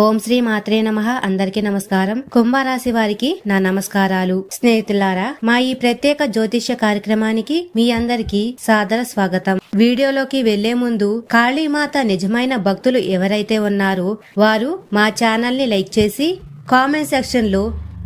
ఓం శ్రీ మాత్రే నమ. అందరికీ నమస్కారం. కుంభరాశి వారికి నా నమస్కారాలు. స్నేహితులారా మా ఈ ప్రత్యేక జ్యోతిష్య కార్యక్రమానికి మీ అందరికీ సాదర స్వాగతం. వీడియోలోకి వెళ్ళే ముందు కాళీమాత నిజమైన భక్తులు ఎవరైతే ఉన్నారో వారు మా ఛానల్ని లైక్ చేసి కామెంట్ సెక్షన్లో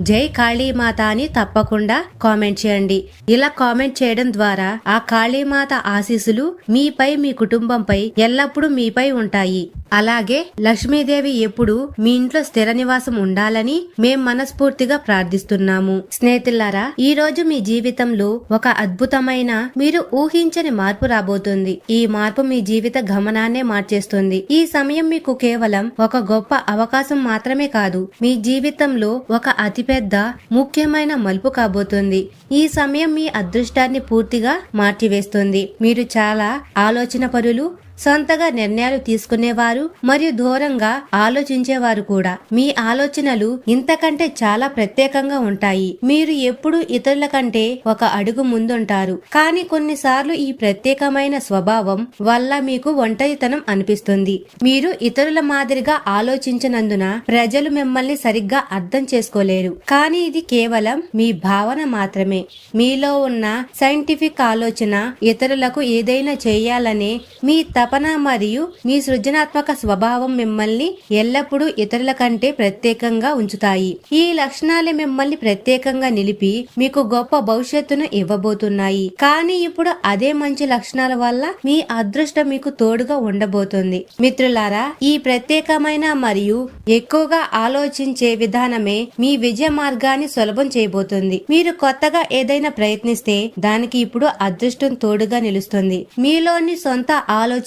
జై కాళీమాత అని తప్పకుండా కామెంట్ చేయండి. ఇలా కామెంట్ చేయడం ద్వారా ఆ కాళీమాత ఆశీస్సులు మీపై మీ కుటుంబంపై ఎల్లప్పుడూ మీపై ఉంటాయి. అలాగే లక్ష్మీదేవి ఎప్పుడు మీ ఇంట్లో స్థిర నివాసం ఉండాలని మేం మనస్ఫూర్తిగా ప్రార్థిస్తున్నాము. స్నేహితులారా ఈ రోజు మీ జీవితంలో ఒక అద్భుతమైన మీరు ఊహించని మార్పు రాబోతుంది. ఈ మార్పు మీ జీవిత గమనాన్నే మార్చేస్తుంది. ఈ సమయం మీకు కేవలం ఒక గొప్ప అవకాశం మాత్రమే కాదు మీ జీవితంలో ఒక అతిపెద్ద ముఖ్యమైన మలుపు కాబోతుంది. ఈ సమయం మీ అదృష్టాన్ని పూర్తిగా మార్చివేస్తుంది. మీరు చాలా ఆలోచన పరులు సొంతగా నిర్ణయాలు తీసుకునేవారు మరియు దూరంగా ఆలోచించేవారు కూడా. మీ ఆలోచనలు ఇంతకంటే చాలా ప్రత్యేకంగా ఉంటాయి. మీరు ఎప్పుడు ఇతరుల కంటే ఒక అడుగు ముందుంటారు. కానీ కొన్నిసార్లు ఈ ప్రత్యేకమైన స్వభావం వల్ల మీకు ఒంటరితనం అనిపిస్తుంది. మీరు ఇతరుల మాదిరిగా ఆలోచించినందున ప్రజలు మిమ్మల్ని సరిగ్గా అర్థం చేసుకోలేరు. కానీ ఇది కేవలం మీ భావన మాత్రమే. మీలో ఉన్న సైంటిఫిక్ ఆలోచన ఇతరులకు ఏదైనా చేయాలనే మీ తపన మరియు మీ సృజనాత్మక స్వభావం మిమ్మల్ని ఎల్లప్పుడూ ఇతరుల కంటే ప్రత్యేకంగా ఉంచుతాయి. ఈ లక్షణాలే మిమ్మల్ని ప్రత్యేకంగా నిలిపి మీకు గొప్ప భవిష్యత్తును ఇవ్వబోతున్నాయి. కానీ ఇప్పుడు అదే మంచి లక్షణాల వల్ల మీ అదృష్టం మీకు తోడుగా ఉండబోతుంది. మిత్రులారా ఈ ప్రత్యేకమైన మరియు ఎక్కువగా ఆలోచించే విధానమే మీ విజయ మార్గాన్ని సులభం చేయబోతుంది. మీరు కొత్తగా ఏదైనా ప్రయత్నిస్తే దానికి ఇప్పుడు అదృష్టం తోడుగా నిలుస్తుంది. మీలోని సొంత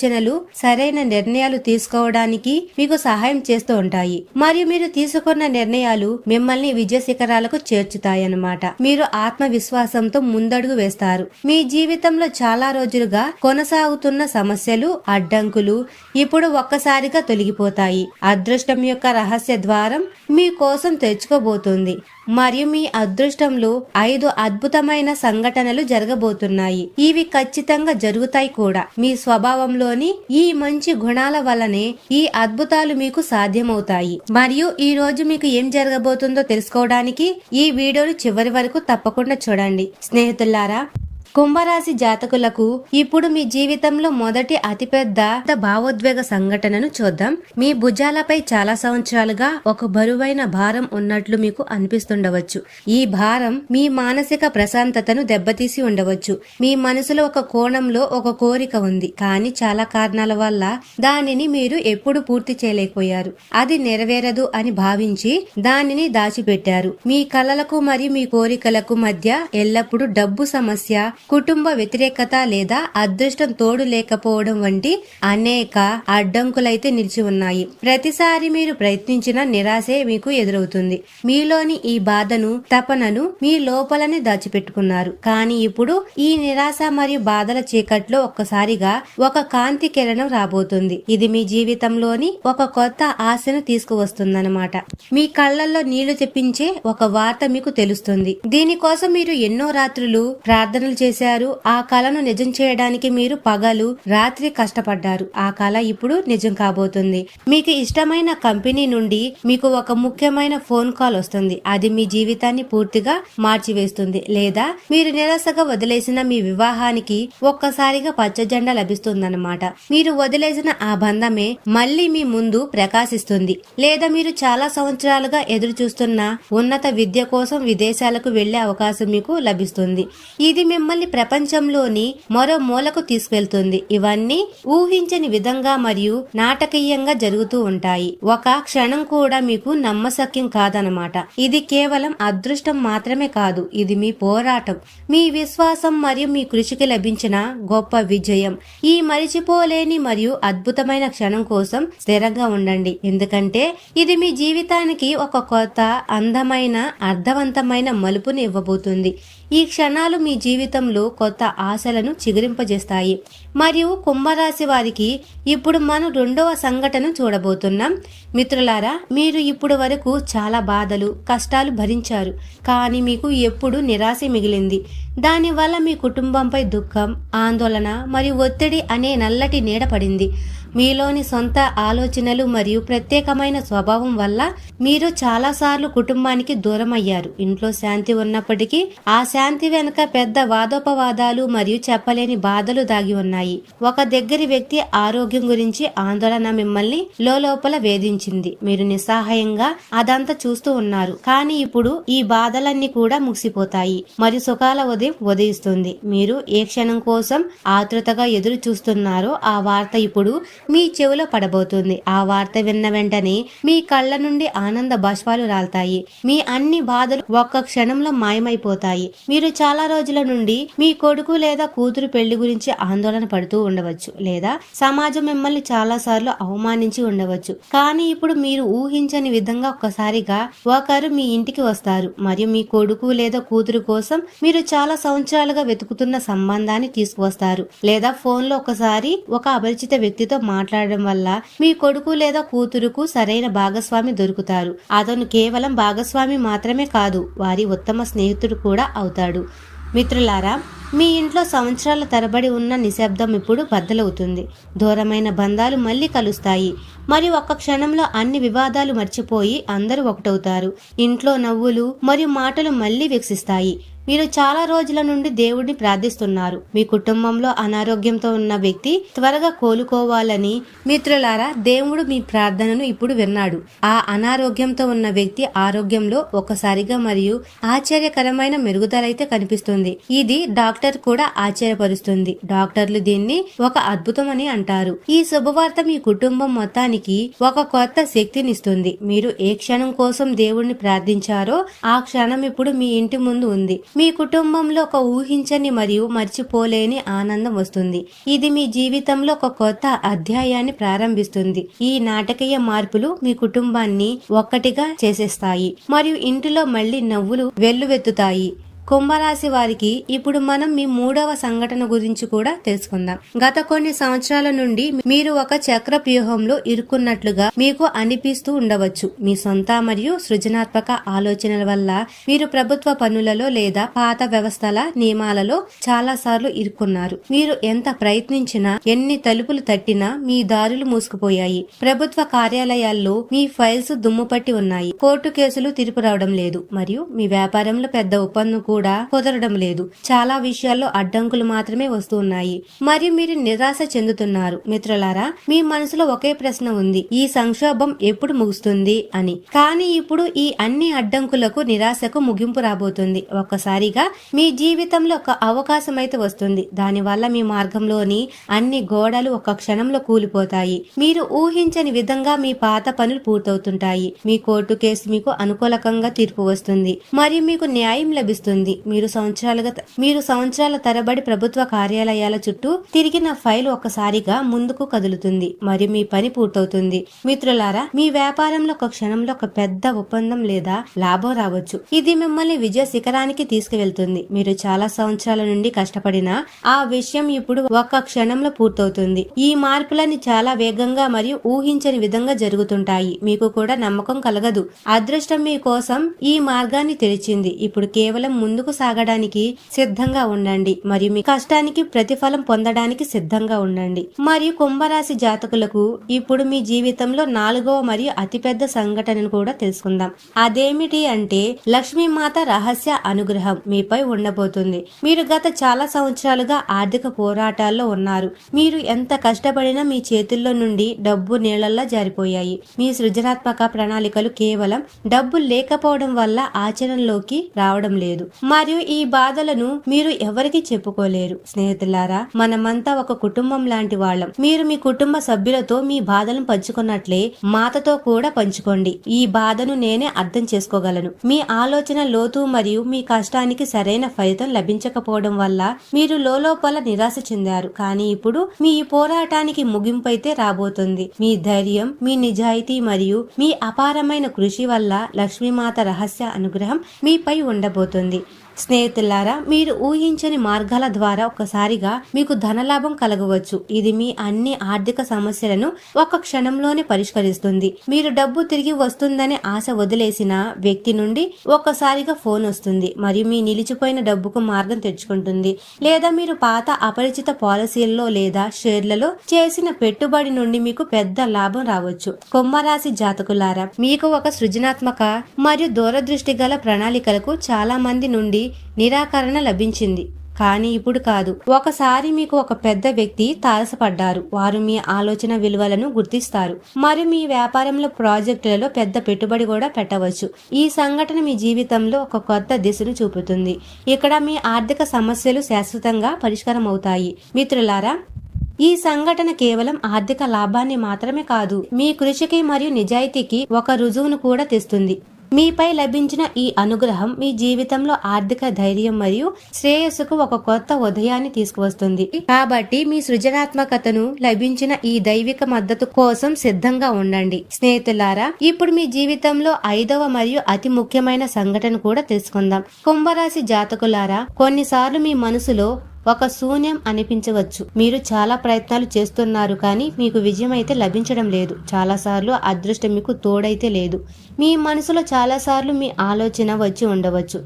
ఆలోచనలు సరైన నిర్ణయాలు తీసుకోవడానికి మీకు సహాయం చేస్తూ ఉంటాయి. మరియు మీరు తీసుకున్న నిర్ణయాలు మిమ్మల్ని విజయ శిఖరాలకు చేర్చుతాయన్నమాట. మీరు ఆత్మవిశ్వాసంతో ముందడుగు వేస్తారు. మీ జీవితంలో చాలా రోజులుగా కొనసాగుతున్న సమస్యలు అడ్డంకులు ఇప్పుడు ఒక్కసారిగా తొలగిపోతాయి. అదృష్టం యొక్క రహస్య ద్వారం మీ కోసం తెచ్చుకోబోతుంది మరియు మీ అదృష్టంలో ఐదు అద్భుతమైన సంఘటనలు జరగబోతున్నాయి. ఇవి ఖచ్చితంగా జరుగుతాయి కూడా. మీ స్వభావంలోని ఈ మంచి గుణాల వల్లనే ఈ అద్భుతాలు మీకు సాధ్యమవుతాయి. మరియు ఈ రోజు మీకు ఏం జరగబోతుందో తెలుసుకోవడానికి ఈ వీడియోను చివరి వరకు తప్పకుండా చూడండి. స్నేహితులారా కుంభరాశి జాతకులకు ఇప్పుడు మీ జీవితంలో మొదటి అతిపెద్ద భావోద్వేగ సంఘటనను చూద్దాం. మీ భుజాలపై చాలా సంవత్సరాలుగా ఒక బరువైన భారం ఉన్నట్లు మీకు అనిపిస్తుండవచ్చు. ఈ భారం మీ మానసిక ప్రశాంతతను దెబ్బతీసి ఉండవచ్చు. మీ మనసులో ఒక కోణంలో ఒక కోరిక ఉంది. కానీ చాలా కారణాల వల్ల దానిని మీరు ఎప్పుడు పూర్తి చేయలేకపోయారు. అది నెరవేరదు అని భావించి దానిని దాచిపెట్టారు. మీ కలలకు మరియు మీ కోరికలకు మధ్య ఎల్లప్పుడూ డబ్బు సమస్య కుటుంబ వ్యతిరేకత లేదా అదృష్టం తోడు లేకపోవడం వంటి అనేక అడ్డంకులైతే నిలిచి ఉన్నాయి. ప్రతిసారి మీరు ప్రయత్నించిన నిరాశే మీకు ఎదురవుతుంది. మీలోని ఈ బాధను తపనను మీ లోపలనే దాచిపెట్టుకున్నారు. కానీ ఇప్పుడు ఈ నిరాశ మరియు బాధల చీకట్లో ఒక్కసారిగా ఒక కాంతి కిరణం రాబోతుంది. ఇది మీ జీవితంలోని ఒక కొత్త ఆశను తీసుకువస్తుందన్నమాట. మీ కళ్ళల్లో నీళ్ళు తెప్పించే ఒక వార్త మీకు తెలుస్తుంది. దీనికోసం మీరు ఎన్నో రాత్రులు ప్రార్థనలు చేశారు. ఆ కళను నిజం చేయడానికి మీరు పగలు రాత్రి కష్టపడ్డారు. ఆ కళ ఇప్పుడు నిజం కాబోతుంది. మీకు ఇష్టమైన కంపెనీ నుండి మీకు ఒక ముఖ్యమైన ఫోన్ కాల్ వస్తుంది. అది మీ జీవితాన్ని పూర్తిగా మార్చివేస్తుంది. లేదా మీరు నిరాశగా వదిలేసిన మీ వివాహానికి ఒక్కసారిగా పచ్చ జెండా లభిస్తుందన్నమాట. మీరు వదిలేసిన ఆ బంధమే మళ్ళీ మీ ముందు ప్రకాశిస్తుంది. లేదా మీరు చాలా సంవత్సరాలుగా ఎదురు చూస్తున్న ఉన్నత విద్య కోసం విదేశాలకు వెళ్ళే అవకాశం మీకు లభిస్తుంది. ఇది మిమ్మల్ని ప్రపంచంలోని మరో మూలకు తీసుకెళ్తుంది. ఇవన్నీ ఊహించని విధంగా మరియు నాటకీయంగా జరుగుతూ ఉంటాయి. ఒక క్షణం కూడా మీకు నమ్మశక్యం కాదనమాట ఇది కేవలం అదృష్టం మాత్రమే కాదు. ఇది మీ పోరాటం. మీ విశ్వాసం మరియు మీ కృషికి లభించిన గొప్ప విజయం. ఈ మరిచిపోలేని మరియు అద్భుతమైన క్షణం కోసం స్థిరంగా ఉండండి. ఎందుకంటే ఇది మీ జీవితానికి ఒక కొత్త అందమైన అర్థవంతమైన మలుపుని ఇవ్వబోతుంది. ఈ క్షణాలు మీ జీవితంలో కొత్త ఆశలను చిగురింపజేస్తాయి. మరియు కుంభరాశి వారికి ఇప్పుడు మనం రెండవ సంఘటన చూడబోతున్నాం. మిత్రులారా మీరు ఇప్పుడు వరకు చాలా బాధలు కష్టాలు భరించారు. కానీ మీకు ఎప్పుడు నిరాశ మిగిలింది. దానివల్ల మీ కుటుంబంపై దుఃఖం ఆందోళన మరియు ఒత్తిడి అనే నల్లటి నీడ పడింది. మీలోని సొంత ఆలోచనలు మరియు ప్రత్యేకమైన స్వభావం వల్ల మీరు చాలాసార్లు కుటుంబానికి దూరం అయ్యారు ఇంట్లో శాంతి ఉన్నప్పటికీ ఆ శాంతి వెనుక పెద్ద వాదోపవాదాలు మరియు చెప్పలేని బాధలు దాగి ఉన్నాయి. ఒక దగ్గరి వ్యక్తి ఆరోగ్యం గురించి ఆందోళన మిమ్మల్ని లోపల వేధించింది. మీరు నిస్సహాయంగా అదంతా చూస్తూ ఉన్నారు. కానీ ఇప్పుడు ఈ బాధలన్నీ కూడా ముగిసిపోతాయి. మరియు సుఖాల ఉదయం ఉదయిస్తుంది. మీరు ఏ క్షణం కోసం ఆతృతగా ఎదురు చూస్తున్నారో ఆ వార్త ఇప్పుడు మీ చెవిలో పడబోతుంది. ఆ వార్త విన్న వెంటనే మీ కళ్ళ నుండి ఆనంద బాష్పాలు రాల్తాయి. మీ అన్ని బాధలు ఒక్క క్షణంలో మాయమైపోతాయి. మీరు చాలా రోజుల నుండి మీ కొడుకు లేదా కూతురు పెళ్ళి గురించి ఆందోళన పడుతూ ఉండవచ్చు లేదా సమాజం మిమ్మల్ని చాలా సార్లు అవమానించి ఉండవచ్చు. కానీ ఇప్పుడు మీరు ఊహించని విధంగా ఒక్కసారిగా ఒకరు మీ ఇంటికి వస్తారు. మరియు మీ కొడుకు లేదా కూతురు కోసం మీరు చాలా సంవత్సరాలుగా వెతుకుతున్న సంబంధాన్ని తీసుకువస్తారు. లేదా ఫోన్లో ఒకసారి ఒక అపరిచిత వ్యక్తితో మాట్లాడడం వల్ల మీ కొడుకు లేదా కూతురుకు సరైన భాగస్వామి దొరుకుతారు. అతను కేవలం భాగస్వామి మాత్రమే కాదు వారి ఉత్తమ స్నేహితుడు కూడా అవుతాడు. మిత్రులారా మీ ఇంట్లో సంవత్సరాల తరబడి ఉన్న నిశ్శబ్దం ఇప్పుడు బద్దలవుతుంది. దూరమైన బంధాలు మళ్ళీ కలుస్తాయి. మరియు ఒక్క క్షణంలో అన్ని వివాదాలు మర్చిపోయి అందరూ ఒకటవుతారు. ఇంట్లో నవ్వులు మరియు మాటలు మళ్ళీ వికసిస్తాయి మీరు చాలా రోజుల నుండి దేవుడిని ప్రార్థిస్తున్నారు. మీ కుటుంబంలో అనారోగ్యంతో ఉన్న వ్యక్తి త్వరగా కోలుకోవాలని మిత్రులారా దేవుడు మీ ప్రార్థనను ఇప్పుడు విన్నాడు. ఆ అనారోగ్యంతో ఉన్న వ్యక్తి ఆరోగ్యంలో ఒకసారిగా మరియు ఆశ్చర్యకరమైన మెరుగుదలైతే కనిపిస్తుంది. ఇది డాక్టర్ కూడా ఆశ్చర్యపరుస్తుంది. డాక్టర్లు దీన్ని ఒక అద్భుతం అని అంటారు. ఈ శుభవార్త మీ కుటుంబం మొత్తానికి ఒక కొత్త శక్తినిస్తుంది. మీరు ఏ క్షణం కోసం దేవుడిని ప్రార్థించారో ఆ క్షణం ఇప్పుడు మీ ఇంటి ముందు ఉంది. మీ కుటుంబంలో ఒక ఊహించని మరియు మర్చిపోలేని ఆనందం వస్తుంది. ఇది మీ జీవితంలో ఒక కొత్త అధ్యాయాన్ని ప్రారంభిస్తుంది. ఈ నాటకీయ మార్పులు మీ కుటుంబాన్ని ఒక్కటిగా చేసేస్తాయి. మరియు ఇంటిలో మళ్ళీ నవ్వులు వెల్లువెత్తుతాయి. కుంభరాశి వారికి ఇప్పుడు మనం మీ మూడవ సంఘటన గురించి కూడా తెలుసుకుందాం. గత కొన్ని సంవత్సరాల నుండి మీరు ఒక చక్ర వ్యూహంలో ఇరుక్కున్నట్లుగా మీకు అనిపిస్తూ ఉండవచ్చు. మీ సొంత మరియు సృజనాత్మక ఆలోచనల వల్ల మీరు ప్రభుత్వ పనులలో లేదా పాత వ్యవస్థల నియమాలలో చాలా సార్లు ఇరుక్కున్నారు. మీరు ఎంత ప్రయత్నించినా ఎన్ని తలుపులు తట్టినా మీ దారులు మూసుకుపోయాయి. ప్రభుత్వ కార్యాలయాల్లో మీ ఫైల్స్ దుమ్ముపట్టి ఉన్నాయి. కోర్టు కేసులు తీర్పు రావడం లేదు. మరియు మీ వ్యాపారంలో పెద్ద ఒప్పందంకు కూడా కుదరడం లేదు. చాలా విషయాల్లో అడ్డంకులు మాత్రమే వస్తున్నాయి. మరియు మీరు నిరాశ చెందుతున్నారు. మిత్రులారా మీ మనసులో ఒకే ప్రశ్న ఉంది. ఈ సంక్షోభం ఎప్పుడు ముగుస్తుంది అని. కానీ ఇప్పుడు ఈ అన్ని అడ్డంకులకు నిరాశకు ముగింపు రాబోతుంది. ఒక్కసారిగా మీ జీవితంలో ఒక అవకాశం అయితే వస్తుంది. దానివల్ల మీ మార్గంలోని అన్ని గోడలు ఒక క్షణంలో కూలిపోతాయి. మీరు ఊహించని విధంగా మీ పాత పనులు పూర్తవుతుంటాయి. మీ కోర్టు కేసు మీకు అనుకూలకంగా తీర్పు వస్తుంది. మరియు మీకు న్యాయం లభిస్తుంది. మీరు సంవత్సరాలుగా మీరు సంవత్సరాల తరబడి ప్రభుత్వ కార్యాలయాల చుట్టూ తిరిగిన ఫైల్ ఒక్కసారిగా ముందుకు కదులుతుంది. మరియు మీ పని పూర్తవుతుంది. మిత్రులారా మీ వ్యాపారంలో ఒక క్షణంలో ఒక పెద్ద ఒప్పందం లేదా లాభం రావచ్చు. ఇది మిమ్మల్ని విజయ శిఖరానికి తీసుకువెళ్తుంది. మీరు చాలా సంవత్సరాల నుండి కష్టపడిన ఆ విషయం ఇప్పుడు ఒక్క క్షణంలో పూర్తవుతుంది. ఈ మార్పులని చాలా వేగంగా మరియు ఊహించని విధంగా జరుగుతుంటాయి. మీకు కూడా నమ్మకం కలగదు. అదృష్టం మీ కోసం ఈ మార్గాన్ని తెరిచింది. ఇప్పుడు కేవలం ముందుకు సాగడానికి సిద్ధంగా ఉండండి. మరియు మీ కష్టానికి ప్రతిఫలం పొందడానికి సిద్ధంగా ఉండండి. మరియు కుంభరాశి జాతకులకు ఇప్పుడు మీ జీవితంలో నాలుగవ మరియు అతిపెద్ద సంఘటనను కూడా తెలుసుకుందాం. అదేమిటి అంటే లక్ష్మీమాత రహస్య అనుగ్రహం మీపై ఉండబోతుంది. మీరు గత చాలా సంవత్సరాలుగా ఆర్థిక పోరాటాల్లో ఉన్నారు. మీరు ఎంత కష్టపడినా మీ చేతుల్లో నుండి డబ్బు నీళ్ళల్లా జారిపోయాయి. మీ సృజనాత్మక ప్రణాళికలు కేవలం డబ్బు లేకపోవడం వల్ల ఆచరణలోకి రావడం లేదు. మరియు ఈ బాధలను మీరు ఎవరికి చెప్పుకోలేరు. స్నేహితులారా మనమంతా ఒక కుటుంబం లాంటి వాళ్ళం. మీరు మీ కుటుంబ సభ్యులతో మీ బాధలను పంచుకున్నట్లే మాతతో కూడా పంచుకోండి. ఈ బాధను నేనే అర్థం చేసుకోగలను. మీ ఆలోచన లోతు మరియు మీ కష్టానికి సరైన ఫలితం లభించకపోవడం వల్ల మీరు లోపల నిరాశ చెందారు. కానీ ఇప్పుడు మీ పోరాటానికి ముగింపు అయితే రాబోతుంది. మీ ధైర్యం మీ నిజాయితీ మరియు మీ అపారమైన కృషి వల్ల లక్ష్మీమాత రహస్య అనుగ్రహం మీపై ఉండబోతుంది. స్నేహితులారా మీరు ఊహించని మార్గాల ద్వారా ఒకసారిగా మీకు ధనలాభం కలగవచ్చు. ఇది మీ అన్ని ఆర్థిక సమస్యలను ఒక క్షణంలోనే పరిష్కరిస్తుంది. మీరు డబ్బు తిరిగి వస్తుందనే ఆశ వదిలేసిన వ్యక్తి నుండి ఒక్కసారిగా ఫోన్ వస్తుంది. మరియు మీ నిలిచిపోయిన డబ్బుకు మార్గం తెచ్చుకుంటుంది. లేదా మీరు పాత అపరిచిత పాలసీల్లో లేదా షేర్లలో చేసిన పెట్టుబడి నుండి మీకు పెద్ద లాభం రావచ్చు. కుంభరాశి జాతకులారా మీకు ఒక సృజనాత్మక మరియు దూరదృష్టి గల ప్రణాళికలకు చాలా మంది నుండి నిరాకరణ లభించింది. కానీ ఇప్పుడు కాదు. ఒకసారి మీకు ఒక పెద్ద వ్యక్తి తారసపడ్డారు. వారు మీ ఆలోచన విలువలను గుర్తిస్తారు. మరియు మీ వ్యాపారంలో ప్రాజెక్టులలో పెద్ద పెట్టుబడి కూడా పెట్టవచ్చు. ఈ సంఘటన మీ జీవితంలో ఒక కొత్త దిశను చూపుతుంది. ఇక్కడ మీ ఆర్థిక సమస్యలు శాశ్వతంగా పరిష్కారం అవుతాయి మిత్రులారా ఈ సంఘటన కేవలం ఆర్థిక లాభాన్ని మాత్రమే కాదు మీ కృషికి మరియు నిజాయితీకి ఒక రుజువును కూడా తెస్తుంది. మీపై లభించిన ఈ అనుగ్రహం మీ జీవితంలో ఆర్థిక ధైర్యం మరియు శ్రేయస్సుకు ఒక కొత్త ఉదయాన్ని తీసుకువస్తుంది. కాబట్టి మీ సృజనాత్మకతను లభించిన ఈ దైవిక మద్దతు కోసం సిద్ధంగా ఉండండి. స్నేహితులారా ఇప్పుడు మీ జీవితంలో ఐదవ మరియు అతి ముఖ్యమైన సంఘటన కూడా తెలుసుకుందాం. కుంభరాశి జాతకులారా కొన్నిసార్లు మీ మనసులో ఒక శూన్యం అనిపించవచ్చు. మీరు చాలా ప్రయత్నాలు చేస్తున్నారు కానీ మీకు విజయం అయితే లభించడం లేదు. చాలాసార్లు అదృష్టం మీకు తోడైతే లేదు. మీ మనసులో చాలాసార్లు మీ ఆలోచన వచ్చి ఉండవచ్చు.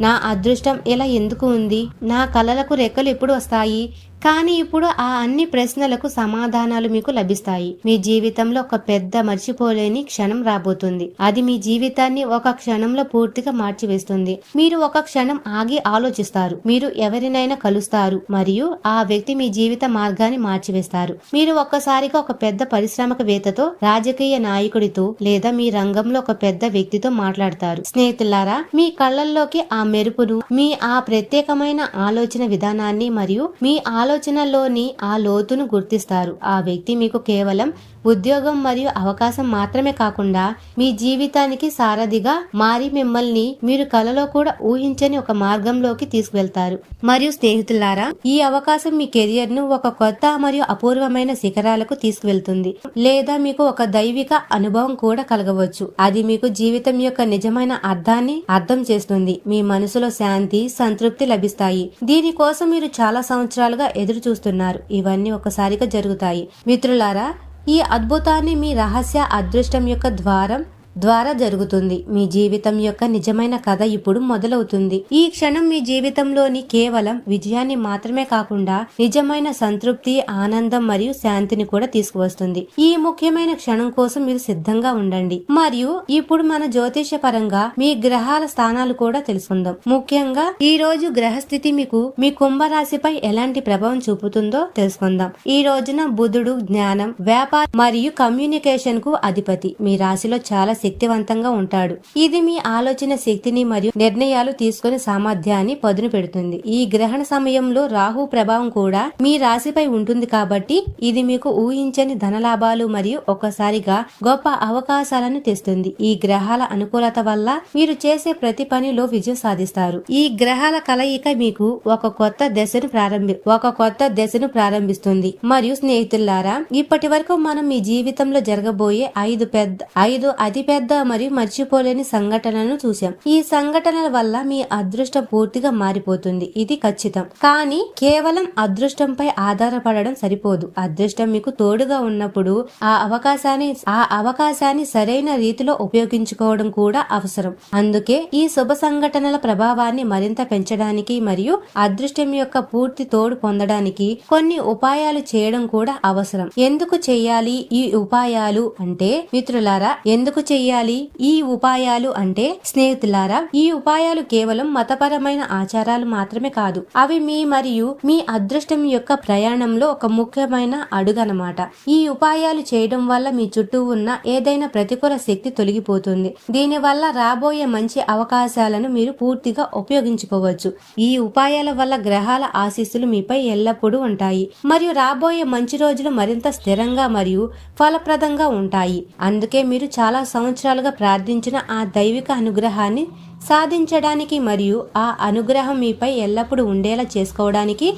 నా అదృష్టం ఇలా ఎందుకు ఉంది? నా కలలకు రెక్కలు ఎప్పుడు వస్తాయి? కానీ ఇప్పుడు ఆ అన్ని ప్రశ్నలకు సమాధానాలు మీకు లభిస్తాయి. మీ జీవితంలో ఒక పెద్ద మర్చిపోలేని క్షణం రాబోతుంది. అది మీ జీవితాన్ని ఒక క్షణంలో పూర్తిగా మార్చివేస్తుంది. మీరు ఒక క్షణం ఆగి ఆలోచిస్తారు. మీరు ఎవరినైనా కలుస్తారు మరియు ఆ వ్యక్తి మీ జీవిత మార్గాన్ని మార్చివేస్తారు. మీరు ఒక్కసారిగా ఒక పెద్ద పరిశ్రమకవేత్తతో రాజకీయ నాయకుడితో లేదా మీ రంగంలో ఒక పెద్ద వ్యక్తితో మాట్లాడతారు. స్నేహితులారా మీ కళ్ళల్లోకి ఆ మెరుపును మీ ఆ ప్రత్యేకమైన ఆలోచన విధానాన్ని మరియు మీ ఆలోచనలోని ఆ లోతును గుర్తిస్తారు. ఆ వ్యక్తి మీకు కేవలం ఉద్యోగం మరియు అవకాశం మాత్రమే కాకుండా మీ జీవితానికి సారథిగా మారి మిమ్మల్ని మీరు కలలో కూడా ఊహించని ఒక మార్గంలోకి తీసుకువెళ్తారు. మరియు స్నేహితులారా ఈ అవకాశం మీ కెరియర్ను ఒక కొత్త మరియు అపూర్వమైన శిఖరాలకు తీసుకువెళ్తుంది. లేదా మీకు ఒక దైవిక అనుభవం కూడా కలగవచ్చు. అది మీకు జీవితం యొక్క నిజమైన అర్థాన్ని అర్థం చేస్తుంది. మీ మనసులో శాంతి సంతృప్తి లభిస్తాయి. దీనికోసం మీరు చాలా సంవత్సరాలుగా ఎదురు చూస్తున్నారు ఇవన్నీ ఒకసారిగా జరుగుతాయి. మిత్రులారా ఈ అద్భుతాన్ని మీ రహస్య అదృష్టం యొక్క ద్వారం ద్వారా జరుగుతుంది. మీ జీవితం యొక్క నిజమైన కథ ఇప్పుడు మొదలవుతుంది. ఈ క్షణం మీ జీవితంలోని కేవలం విజయాన్ని మాత్రమే కాకుండా నిజమైన సంతృప్తి ఆనందం మరియు శాంతిని కూడా తీసుకువస్తుంది. ఈ ముఖ్యమైన క్షణం కోసం మీరు సిద్ధంగా ఉండండి. మరియు ఇప్పుడు మన జ్యోతిష పరంగా మీ గ్రహాల స్థానాలు కూడా తెలుసుకుందాం. ముఖ్యంగా ఈ రోజు గ్రహస్థితి మీకు మీ కుంభరాశిపై ఎలాంటి ప్రభావం చూపుతుందో తెలుసుకుందాం. ఈ రోజున బుధుడు జ్ఞానం వ్యాపారం మరియు కమ్యూనికేషన్కు అధిపతి. మీ రాశిలో చాలా శక్తివంతంగా ఉంటాడు. ఇది మీ ఆలోచన శక్తిని మరియు నిర్ణయాలు తీసుకునే సామర్థ్యాన్ని పదును పెడుతుంది. ఈ గ్రహణ సమయంలో రాహు ప్రభావం కూడా మీ రాశిపై ఉంటుంది కాబట్టి ఇది మీకు ఊహించని ధనలాభాలు మరియు ఒక్కసారిగా గొప్ప అవకాశాలను తెస్తుంది. ఈ గ్రహాల అనుకూలత వల్ల మీరు చేసే ప్రతి పనిలో విజయం సాధిస్తారు. ఈ గ్రహాల కలయిక మీకు ఒక కొత్త దశను ప్రారంభి ఒక కొత్త దశను ప్రారంభిస్తుంది. మరియు స్నేహితులారా ఇప్పటి వరకు మనం మీ జీవితంలో జరగబోయే ఐదు పెద్ద ఐదు అతిపెద్ద పెద్ద మరియు మర్చిపోలేని సంఘటనలను చూసాం ఈ సంఘటనల వల్ల మీ అదృష్టం పూర్తిగా మారిపోతుంది. ఇది ఖచ్చితం. కానీ కేవలం అదృష్టంపై ఆధారపడడం సరిపోదు. అదృష్టం మీకు తోడుగా ఉన్నప్పుడు ఆ అవకాశాన్ని ఆ అవకాశాన్ని సరైన రీతిలో ఉపయోగించుకోవడం కూడా అవసరం. అందుకే ఈ శుభ సంఘటనల ప్రభావాన్ని మరింత పెంచడానికి మరియు అదృష్టం యొక్క పూర్తి తోడు పొందడానికి కొన్ని ఉపాయాలు చేయడం కూడా అవసరం. ఎందుకు చేయాలి? ఈ ఉపాయాలు అంటే మిత్రులారా ఎందుకు చేయాలి ఈ ఉపాయాలు అంటే స్నేహితులారా ఈ ఉపాయాలు కేవలం మతపరమైన ఆచారాలు మాత్రమే కాదు. అవి మీ మరియు మీ అదృష్టం యొక్క ప్రయాణంలో ఒక ముఖ్యమైన అడుగనమాట. ఈ ఉపాయాలు చేయడం వల్ల మీ చుట్టూ ఉన్న ఏదైనా ప్రతికూల శక్తి తొలగిపోతుంది. దీని వల్ల రాబోయే మంచి అవకాశాలను మీరు పూర్తిగా ఉపయోగించుకోవచ్చు. ఈ ఉపాయాల వల్ల గ్రహాల ఆశీస్సులు మీపై ఎల్లప్పుడూ ఉంటాయి. మరియు రాబోయే మంచి రోజులు మరింత స్థిరంగా మరియు ఫలప్రదంగా ఉంటాయి. అందుకే మీరు చాలా సంవత్సరాలుగా ప్రార్థించిన ఆ దైవిక అనుగ్రహాన్ని సాధించడానికి మరియు ఆ అనుగ్రహం మీపై ఎల్లప్పుడూ ఉండేలా చేసుకోవడానికి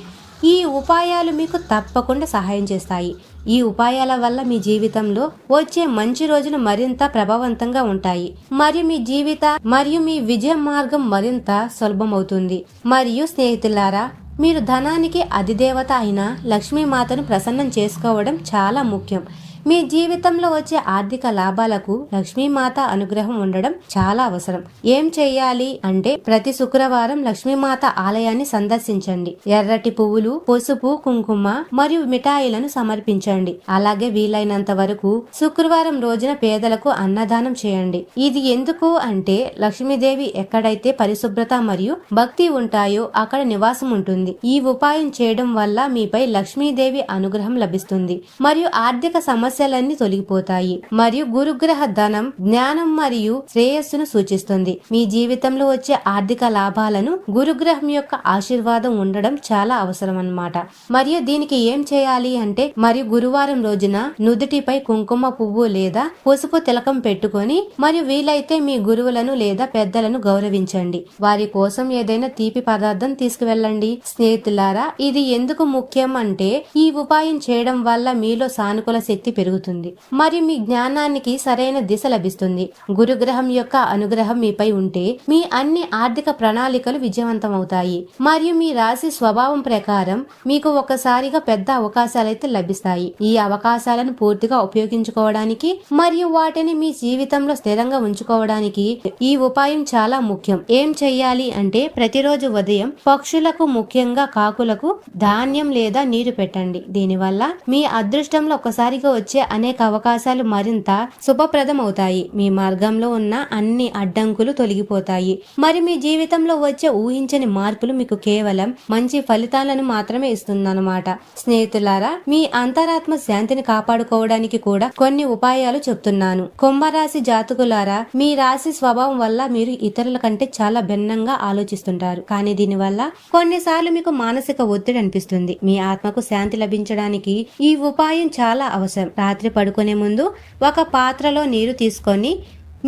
ఈ ఉపాయాలు మీకు తప్పకుండా సహాయం చేస్తాయి. ఈ ఉపాయాల వల్ల మీ జీవితంలో వచ్చే మంచి రోజులు మరింత ప్రభావవంతంగా ఉంటాయి. మరియు మీ జీవిత మరియు మీ విజయ మార్గం మరింత సులభమవుతుంది. మరియు స్నేహితులారా మీరు ధనానికి అధిదేవత అయిన లక్ష్మీమాతను ప్రసన్నం చేసుకోవడం చాలా ముఖ్యం. మీ జీవితంలో వచ్చే ఆర్థిక లాభాలకు లక్ష్మీమాత అనుగ్రహం ఉండడం చాలా అవసరం. ఏం చెయ్యాలి అంటే ప్రతి శుక్రవారం లక్ష్మీమాత ఆలయాన్ని సందర్శించండి. ఎర్రటి పువ్వులు పసుపు కుంకుమ మరియు మిఠాయిలను సమర్పించండి. అలాగే వీలైనంత వరకు శుక్రవారం రోజున పేదలకు అన్నదానం చేయండి. ఇది ఎందుకు అంటే లక్ష్మీదేవి ఎక్కడైతే పరిశుభ్రత మరియు భక్తి ఉంటాయో అక్కడ నివాసం ఉంటుంది. ఈ ఉపాయం చేయడం వల్ల మీపై లక్ష్మీదేవి అనుగ్రహం లభిస్తుంది. మరియు ఆర్థిక సమస్య సమస్యలన్నీ తొలగిపోతాయి. మరియు గురుగ్రహ ధనం జ్ఞానం మరియు శ్రేయస్సును సూచిస్తుంది. మీ జీవితంలో వచ్చే ఆర్థిక లాభాలను గురుగ్రహం యొక్క ఆశీర్వాదం ఉండడం చాలా అవసరం అన్నమాట మరియు దీనికి ఏం చేయాలి అంటే మరియు గురువారం రోజున నుదుటిపై కుంకుమ పువ్వు లేదా పసుపు తిలకం పెట్టుకొని మరియు వీలైతే మీ గురువులను లేదా పెద్దలను గౌరవించండి. వారి కోసం ఏదైనా తీపి పదార్థం తీసుకువెళ్ళండి. స్నేహితులారా ఇది ఎందుకు ముఖ్యం అంటే ఈ ఉపాయం చేయడం వల్ల మీలో సానుకూల శక్తి పెరుగుతుంది. మరియు మీ జ్ఞానానికి సరైన దిశ లభిస్తుంది. గురుగ్రహం యొక్క అనుగ్రహం మీపై ఉంటే మీ అన్ని ఆర్థిక ప్రణాళికలు విజయవంతమవుతాయి. మరియు మీ రాశి స్వభావం ప్రకారం మీకు ఒకసారిగా పెద్ద అవకాశాలైతే లభిస్తాయి. ఈ అవకాశాలను పూర్తిగా ఉపయోగించుకోవడానికి మరియు వాటిని మీ జీవితంలో స్థిరంగా ఉంచుకోవడానికి ఈ ఉపాయం చాలా ముఖ్యం. ఏం చెయ్యాలి అంటే ప్రతిరోజు ఉదయం పక్షులకు ముఖ్యంగా కాకులకు ధాన్యం లేదా నీరు పెట్టండి. దీనివల్ల మీ అదృష్టంలో ఒకసారిగా వచ్చే వచ్చే అనేక అవకాశాలు మరింత శుభప్రదం అవుతాయి మీ మార్గంలో ఉన్న అన్ని అడ్డంకులు తొలగిపోతాయి. మరి మీ జీవితంలో వచ్చే ఊహించని మార్పులు మీకు కేవలం మంచి ఫలితాలను మాత్రమే ఇస్తుందన్నమాట. స్నేహితులారా మీ అంతరాత్మ శాంతిని కాపాడుకోవడానికి కూడా కొన్ని ఉపాయాలు చెప్తున్నాను. కుంభరాశి జాతకులారా మీ రాశి స్వభావం వల్ల మీరు ఇతరుల కంటే చాలా భిన్నంగా ఆలోచిస్తుంటారు. కానీ దీనివల్ల కొన్నిసార్లు మీకు మానసిక ఒత్తిడి అనిపిస్తుంది. మీ ఆత్మకు శాంతి లభించడానికి ఈ ఉపాయం చాలా అవసరం. రాత్రి పడుకునే ముందు ఒక పాత్రలో నీరు తీసుకొని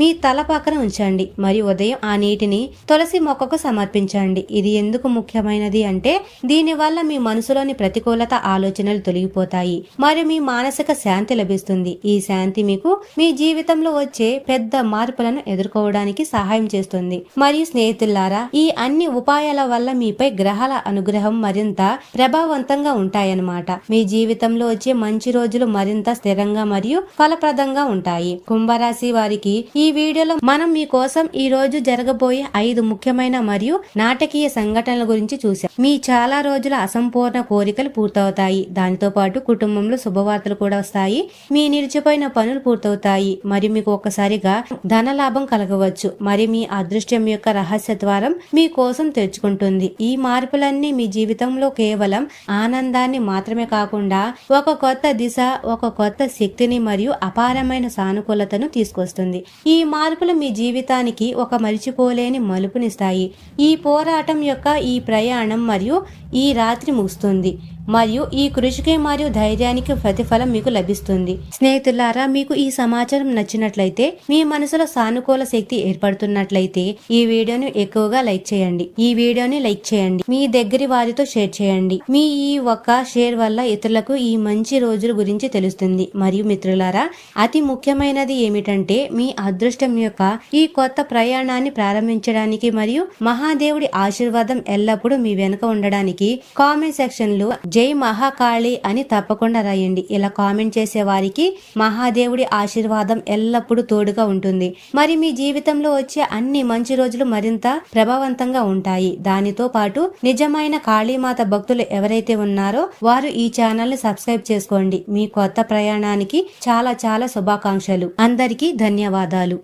మీ తల పక్కన ఉంచండి మరియు ఉదయం ఆ నీటిని తులసి మొక్కకు సమర్పించండి. ఇది ఎందుకు ముఖ్యమైనది అంటే దీనివల్ల మీ మనసులోని ప్రతికూలత ఆలోచనలు తొలగిపోతాయి మరియు మీ మానసిక శాంతి లభిస్తుంది. ఈ శాంతి మీకు మీ జీవితంలో వచ్చే పెద్ద మార్పులను ఎదుర్కోవడానికి సహాయం చేస్తుంది. మరియు స్నేహితులారా ఈ అన్ని ఉపాయాల వల్ల మీపై గ్రహాల అనుగ్రహం మరింత ప్రభావవంతంగా ఉంటాయన్నమాట. మీ జీవితంలో వచ్చే మంచి రోజులు మరింత స్థిరంగా మరియు ఫలప్రదంగా ఉంటాయి. కుంభరాశి వారికి ఈ ఈ వీడియోలో మనం మీకోసం ఈ రోజు జరగబోయే ఐదు ముఖ్యమైన మరియు నాటకీయ సంఘటనల గురించి చూసాం మీ చాలా రోజుల అసంపూర్ణ కోరికలు పూర్తవుతాయి. దానితో పాటు కుటుంబంలో శుభవార్తలు కూడా వస్తాయి. మీ నిలిచిపోయిన పనులు పూర్తవుతాయి. మరియు మీకు ఒక్కసారిగా ధన లాభం కలగవచ్చు. మరి మీ అదృష్టం యొక్క రహస్య ద్వారం మీ కోసం తెరుచుకుంటుంది. ఈ మార్పులన్నీ మీ జీవితంలో కేవలం ఆనందాన్ని మాత్రమే కాకుండా ఒక కొత్త దిశ ఒక కొత్త శక్తిని మరియు అపారమైన సానుకూలతను తీసుకొస్తుంది. ఈ మార్పులు మీ జీవితానికి ఒక మరిచిపోలేని మలుపునిస్తాయి. ఈ పోరాటం యొక్క ఈ ప్రయాణం మరియు ఈ రాత్రి ముగుస్తుంది. మరియు ఈ కృషికి మరియు ధైర్యానికి ప్రతిఫలం మీకు లభిస్తుంది. స్నేహితులారా మీకు ఈ సమాచారం నచ్చినట్లయితే మీ మనసులో సానుకూల శక్తి ఏర్పడుతున్నట్లయితే ఈ వీడియోని ఎక్కువగా లైక్ చేయండి. ఈ వీడియోని లైక్ చేయండి. మీ దగ్గరి వారితో షేర్ చేయండి. మీ ఈ ఒక్క షేర్ వల్ల ఇతరులకు ఈ మంచి రోజుల గురించి తెలుస్తుంది. మరియు మిత్రులారా అతి ముఖ్యమైనది ఏమిటంటే మీ అదృష్టం యొక్క ఈ కొత్త ప్రయాణాన్ని ప్రారంభించడానికి మరియు మహాదేవుడి ఆశీర్వాదం ఎల్లప్పుడూ మీ వెనుక ఉండడానికి కామెంట్ సెక్షన్లో జై మహాకాళి అని తప్పకుండా రాయండి. ఇలా కామెంట్ చేసే వారికి మహాదేవుడి ఆశీర్వాదం ఎల్లప్పుడూ తోడుగా ఉంటుంది. మరి మీ జీవితంలో వచ్చే అన్ని మంచి రోజులు మరింత ప్రభావవంతంగా ఉంటాయి. దానితో పాటు నిజమైన కాళీమాత భక్తులు ఎవరైతే ఉన్నారో వారు ఈ ఛానల్ని సబ్స్క్రైబ్ చేసుకోండి. మీ కొత్త ప్రయాణానికి చాలా చాలా శుభాకాంక్షలు. అందరికీ ధన్యవాదాలు.